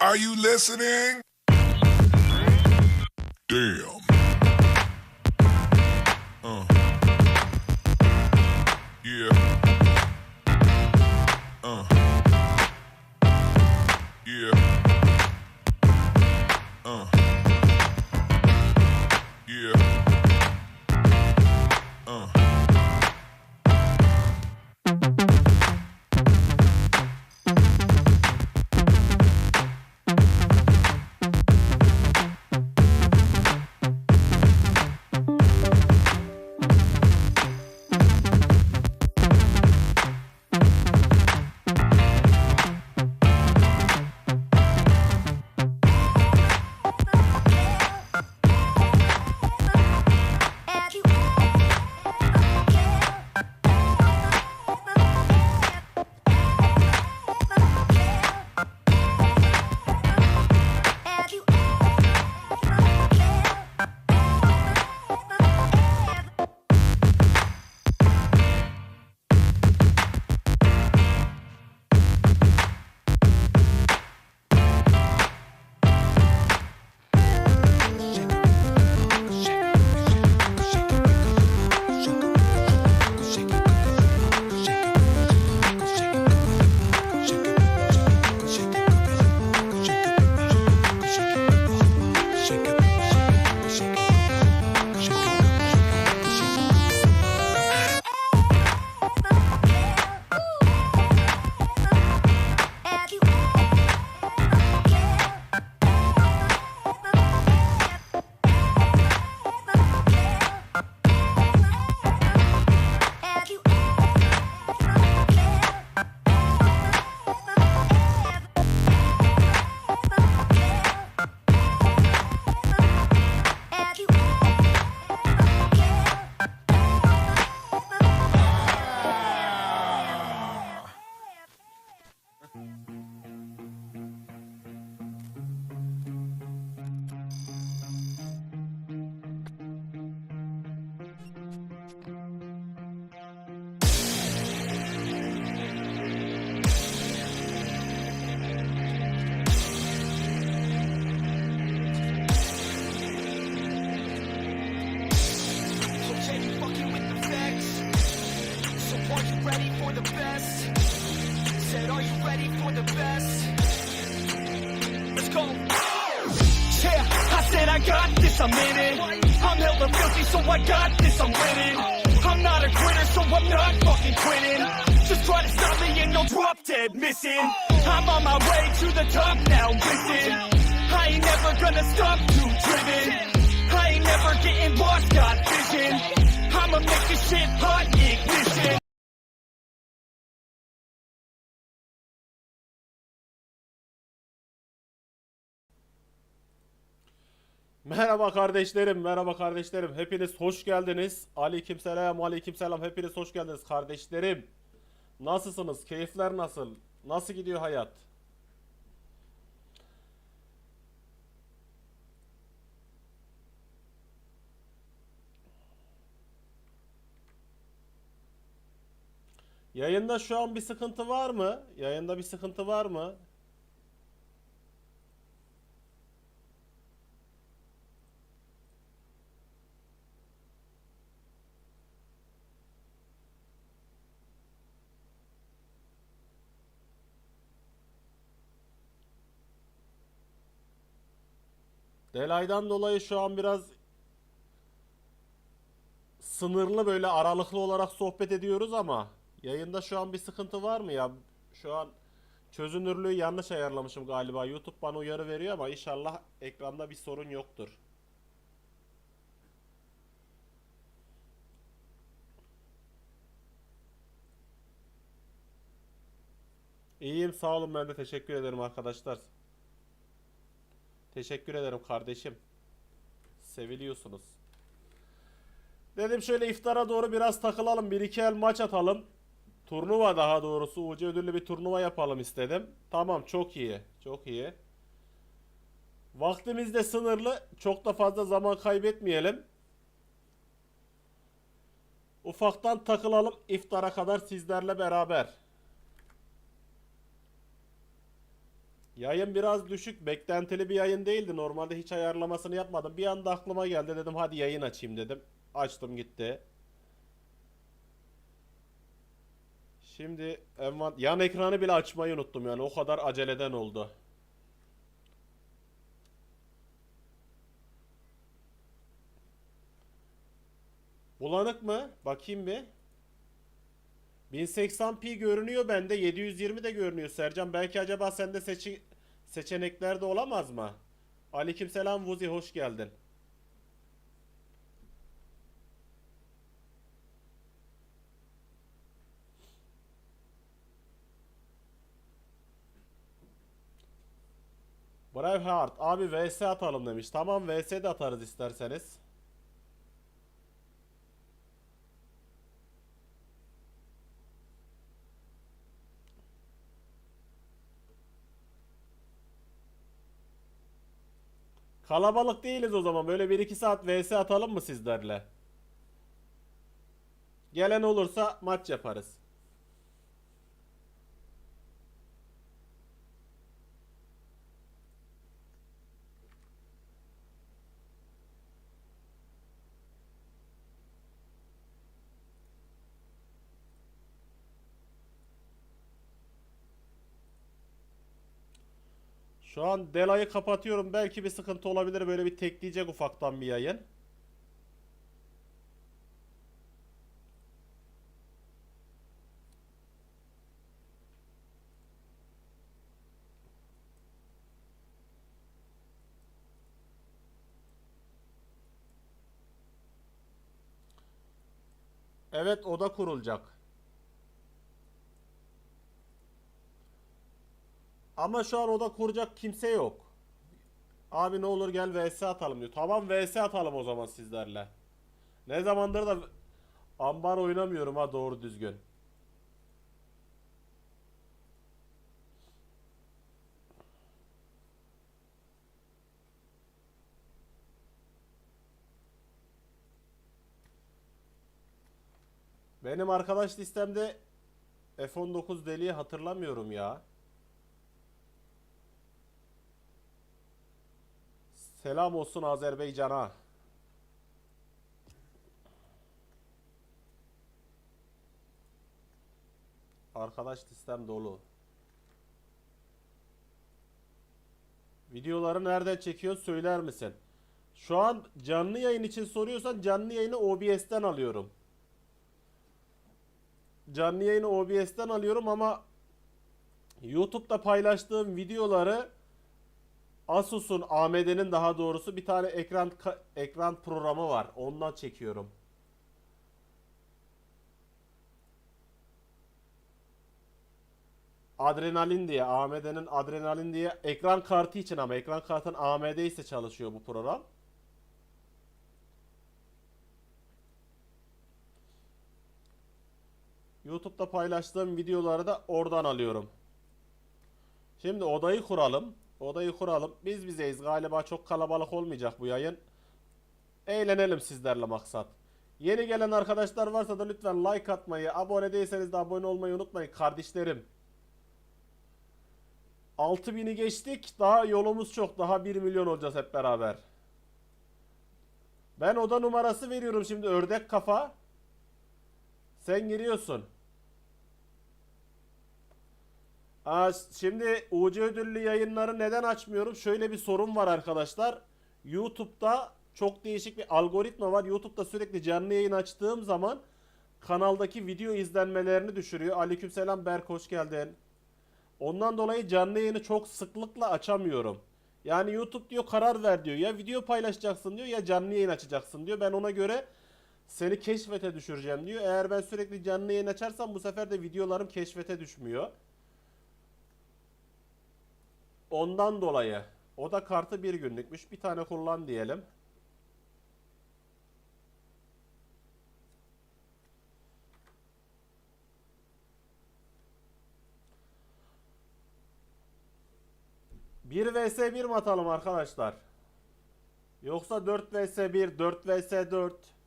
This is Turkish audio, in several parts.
Are you listening? Damn. Uh. Yeah. Ready for the best? Said, are you ready for the best? Let's go. Yeah, I said I got this, I'm in it. I'm hella filthy, so I got this, I'm winning. I'm not a quitter, so I'm not fucking quitting. Just try to stop me and you'll drop dead missing. I'm on my way to the top now, listen. I ain't never gonna stop too driven. I ain't never getting lost, got vision. I'ma make this shit hot Merhaba kardeşlerim, merhaba kardeşlerim. Hepiniz hoş geldiniz. Aleykümselam, aleykümselam. Hepiniz hoş geldiniz kardeşlerim. Nasılsınız? Keyifler nasıl? Nasıl gidiyor hayat? Yayında şu an bir sıkıntı var mı? Yayında bir sıkıntı var mı? Delaydan dolayı şu an biraz sınırlı böyle aralıklı olarak sohbet ediyoruz ama yayında şu an bir sıkıntı var mı ya? Şu an çözünürlüğü yanlış ayarlamışım galiba. YouTube bana uyarı veriyor ama inşallah ekranda bir sorun yoktur. İyiyim sağ olun ben de teşekkür ederim arkadaşlar. Teşekkür ederim kardeşim. Seviliyorsunuz. Dedim şöyle iftara doğru biraz takılalım. Bir iki el maç atalım. Turnuva daha doğrusu. UC ödüllü bir turnuva yapalım istedim. Tamam çok iyi. Çok iyi. Vaktimiz de sınırlı. Çok da fazla zaman kaybetmeyelim. Ufaktan takılalım iftara kadar sizlerle beraber. Yayın biraz düşük. Beklentili bir yayın değildi. Normalde hiç ayarlamasını yapmadım. Bir anda aklıma geldi dedim hadi yayın açayım dedim. Açtım gitti. Şimdi envan yan ekranı bile açmayı unuttum yani o kadar aceleden oldu. Bulanık mı? Bakayım bir. 1080p görünüyor bende. 720 de görünüyor Sercan. Belki acaba sende seçi seçeneklerde olamaz mı? Aleykümselam Vuzi hoş geldin. Braveheart abi vs atalım demiş. Tamam vs de atarız isterseniz. Kalabalık değiliz o zaman. Böyle 1-2 saat vs atalım mı sizlerle? Gelen olursa maç yaparız. Şu an Dela'yı kapatıyorum. Belki bir sıkıntı olabilir. Böyle bir tekleyecek ufaktan bir yayın. Evet oda kurulacak. Ama şu an oda kuracak kimse yok. Abi ne olur gel vs atalım diyor. Tamam vs atalım o zaman sizlerle. Ne zamandır da ambar oynamıyorum ha doğru düzgün. Benim arkadaş listemde F19 deliği hatırlamıyorum ya. Selam olsun Azerbaycan'a. Arkadaş listem dolu. Videoları nereden çekiyorsun söyler misin? Şu an canlı yayın için soruyorsan canlı yayını OBS'ten alıyorum. Canlı yayını OBS'ten alıyorum ama YouTube'da paylaştığım videoları Asus'un AMD'nin daha doğrusu bir tane ekran ekran programı var. Ondan çekiyorum. Adrenalin diye AMD'nin Adrenalin diye ekran kartı için ama ekran kartın AMD ise çalışıyor bu program. YouTube'da paylaştığım videoları da oradan alıyorum. Şimdi odayı kuralım. Odayı kuralım. Biz bizeyiz. Galiba çok kalabalık olmayacak bu yayın. Eğlenelim sizlerle maksat. Yeni gelen arkadaşlar varsa da lütfen like atmayı, abone değilseniz de abone olmayı unutmayın kardeşlerim. 6000'i geçtik. Daha yolumuz çok. Daha 1 milyon olacağız hep beraber. Ben oda numarası veriyorum şimdi ördek kafa. Sen giriyorsun. Şimdi UC ödüllü yayınları neden açmıyorum? Şöyle bir sorun var arkadaşlar. YouTube'da çok değişik bir algoritma var. YouTube'da sürekli canlı yayın açtığım zaman kanaldaki video izlenmelerini düşürüyor. Aleykümselam Berk hoş geldin. Ondan dolayı canlı yayını çok sıklıkla açamıyorum. Yani YouTube diyor karar ver diyor. Ya video paylaşacaksın diyor ya canlı yayın açacaksın diyor. Ben ona göre seni keşfete düşüreceğim diyor. Eğer ben sürekli canlı yayın açarsam bu sefer de videolarım keşfete düşmüyor. Ondan dolayı. O da kartı bir günlükmüş. Bir tane kullan diyelim. Bir vs 1 mi atalım arkadaşlar? Yoksa 4 vs 1, 4 vs 4.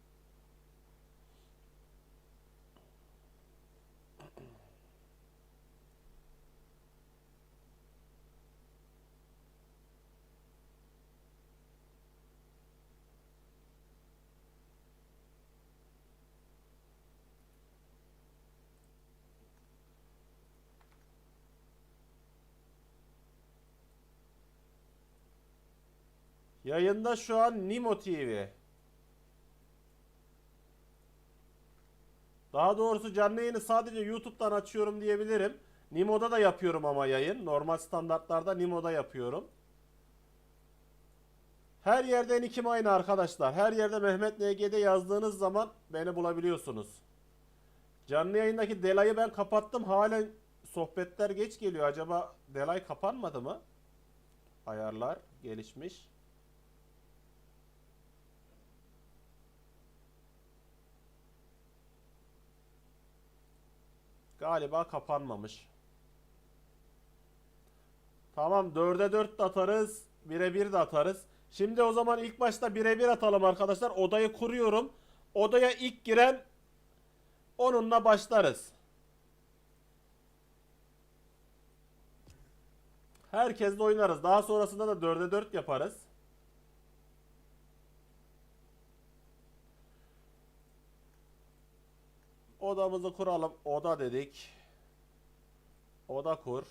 Yayında şu an Nimo TV. Daha doğrusu canlı yayını sadece YouTube'dan açıyorum diyebilirim. Nimo'da da yapıyorum ama yayın. Normal standartlarda Nimo'da yapıyorum. Her yerde nickim aynı arkadaşlar. Her yerde Mehmet NG'de yazdığınız zaman beni bulabiliyorsunuz. Canlı yayındaki Dela'yı ben kapattım. Halen sohbetler geç geliyor. Acaba Delay kapanmadı mı? Ayarlar gelişmiş. Galiba kapanmamış. Tamam 4'e 4 de atarız. 1'e 1 de atarız. Şimdi o zaman ilk başta 1'e 1 atalım arkadaşlar. Odayı kuruyorum. Odaya ilk giren onunla başlarız. Herkesle oynarız. Daha sonrasında da 4'e 4 yaparız. Odamızı kuralım. Oda dedik. Oda kur.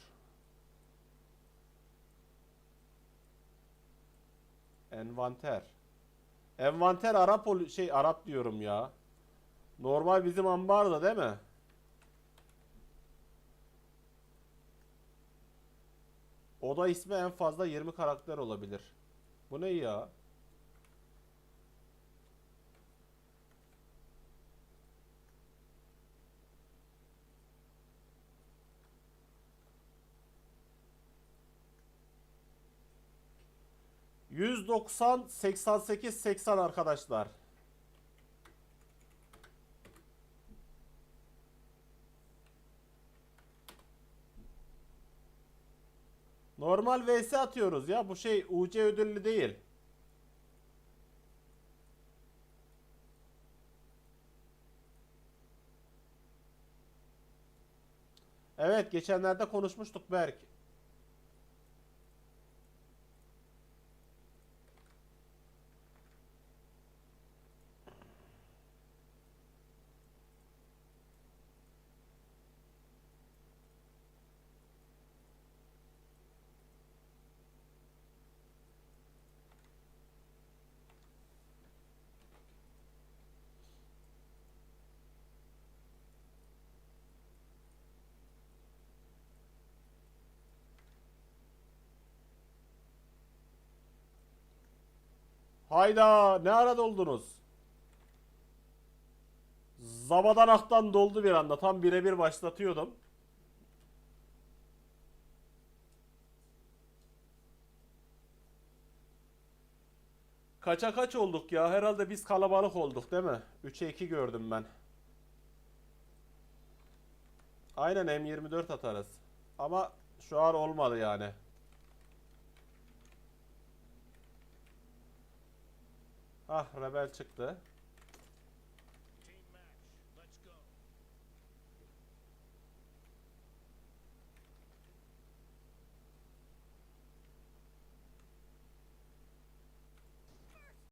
Envanter. Envanter Arap şey Arap diyorum ya. Normal bizim ambarda değil mi? Oda ismi en fazla 20 karakter olabilir. Bu ne ya? ...190, 88, 80 arkadaşlar. Normal vs atıyoruz ya. Bu şey UC ödüllü değil. Evet geçenlerde konuşmuştuk Berk. Hayda ne ara doldunuz? Zabadanaktan doldu bir anda. Tam birebir başlatıyordum. Kaça kaç olduk ya? Herhalde biz kalabalık olduk değil mi? 3'e 2 gördüm ben. Aynen M24 atarız. Ama şu an olmadı yani. Ah Rebel çıktı.